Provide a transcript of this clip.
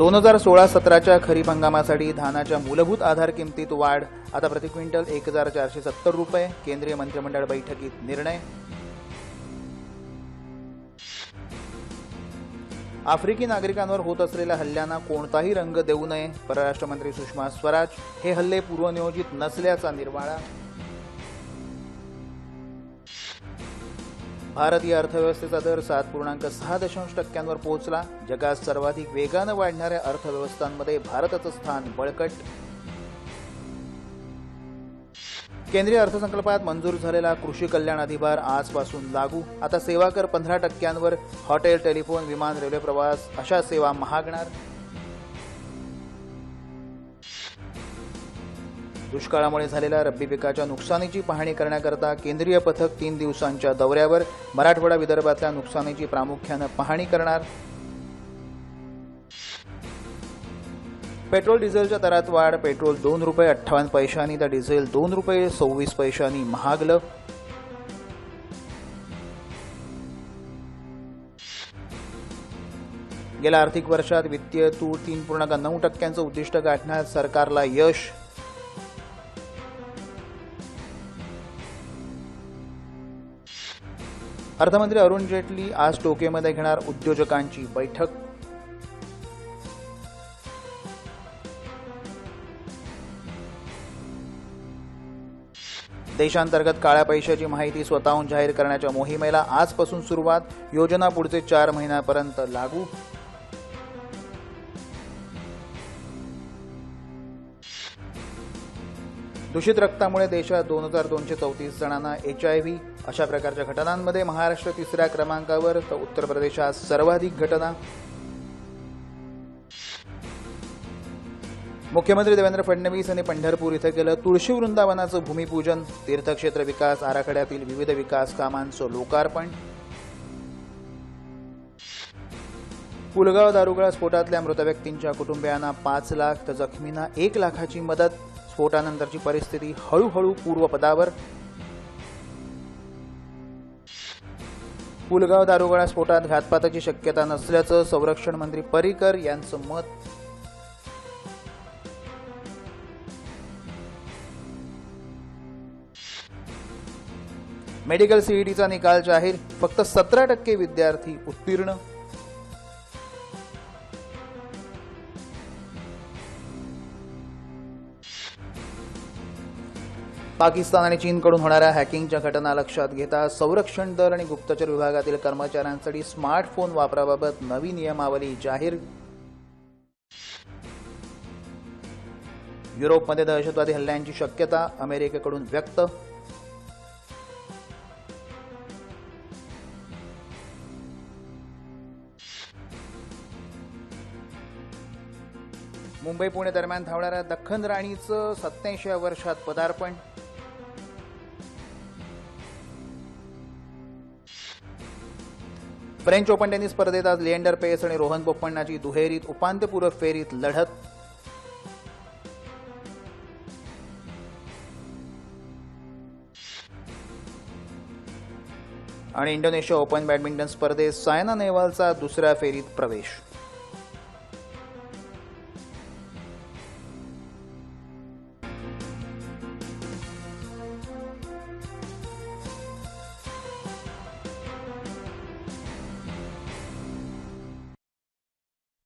दोन हजार सोळा सतराच्या खरीप हंगामासाठी धानाच्या मूलभूत आधार किमतीत वाढ. आता प्रति क्विंटल एक हजार चारशे सत्तर रुपये. केंद्रीय मंत्रिमंडळ बैठकीत निर्णय. आफ्रिकी नागरिकांवर होत असलेल्या हल्ल्यांना कोणताही रंग देऊ नये. परराष्ट्र मंत्री सुषमा स्वराज. हे हल्ले पूर्वनियोजित नसल्याचा निर्वाळा. भारतीय अर्थव्यवस्थेचा दर सात पूर्णांक सहा दशांश टक्क्यांवर पोहोचला. जगात सर्वाधिक वेगानं वाढणाऱ्या अर्थव्यवस्थांमध्ये भारताचं स्थान बळकट. केंद्रीय अर्थसंकल्पात मंजूर झालेला कृषी कल्याण अधिभार आजपासून लागू. आता सेवा कर पंधरा टक्क्यांवर हॉटेल टेलिफोन विमान रेल्वे प्रवास अशा सेवा महागणार. दुष्काळामुळे झालेल्या रब्बी पिकाच्या नुकसानीची पाहणी करण्याकरता केंद्रीय पथक तीन दिवसांच्या दौऱ्यावर मराठवाडा विदर्भातल्या नुकसानीची प्रामुख्यानं पाहणी करणार. पेट्रोल डिझेलच्या दरात वाढ पेट्रोल दोन रुपये अठ्ठावन्न पैशांनी तर डिझेल दोन रुपये सव्वीस पैशांनी महागलं. गेल्या आर्थिक वर्षात वित्तीय तूट तीन पूर्णांक नऊ टक्क्यांचं उद्दिष्ट गाठण्यात सरकारला यश. अर्थमंत्री अरुण जेटली आज टोकियोमध्ये घेणार उद्योजकांची बैठक. देशांतर्गत काळ्या पैशाची माहिती स्वतःहून जाहीर करण्याच्या मोहिमेला आजपासून सुरुवात. योजना पुढचे चार महिन्यापर्यंत लागू. दूषित रक्तामुळे देशात दोन हजार दोनशे चौतीस जणांना एच आय व्ही अशा प्रकारच्या घटनांमध्ये महाराष्ट्र तिसऱ्या क्रमांकावर तर उत्तर प्रदेशात सर्वाधिक घटना. मुख्यमंत्री देवेंद्र फडणवीस यांनी पंढरपूर इथं केलं तुळशी वृंदावनाचं भूमिपूजन. तीर्थक्षेत्र विकास आराखड्यातील विविध विकास कामांचं लोकार्पण. पुलगाव दारुगळा स्फोटातल्या मृत व्यक्तींच्या कुटुंबियांना पाच लाख तर जखमींना एक लाखाची मदत. स्फोटानंतरची परिस्थिती हळूहळू पूर्वपदावर. पुलगाव दारुगळा स्फोटात घातपाताची शक्यता नसल्याचं संरक्षण मंत्री पर्रिकर यांचं मत. मेडिकल सीईटीचा निकाल जाहीर. फक्त सतरा टक्के विद्यार्थी उत्तीर्ण. पाकिस्तान आणि चीनकडून होणाऱ्या हॅकिंगच्या घटना लक्षात घेता संरक्षण दल आणि गुप्तचर विभागातील कर्मचाऱ्यांसाठी स्मार्टफोन वापराबाबत नवी नियमावली जाहीर. युरोपमध्ये दहशतवादी हल्ल्यांची शक्यता अमेरिकेकडून व्यक्त. मुंबई पुणे दरम्यान धावणाऱ्या दख्खन राणीचं सत्याऐंशी वर्षात पदार्पण. फ्रेंच ओपन टेनिस स्पर्धेत आज लिएंडर पेस आणि रोहन बोपण्णाची दुहेरीत उपांत्यपूर्व फेरीत लढत. आणि इंडोनेशिया ओपन बॅडमिंटन स्पर्धेत सायना नेहवालचा दुसऱ्या फेरीत प्रवेश.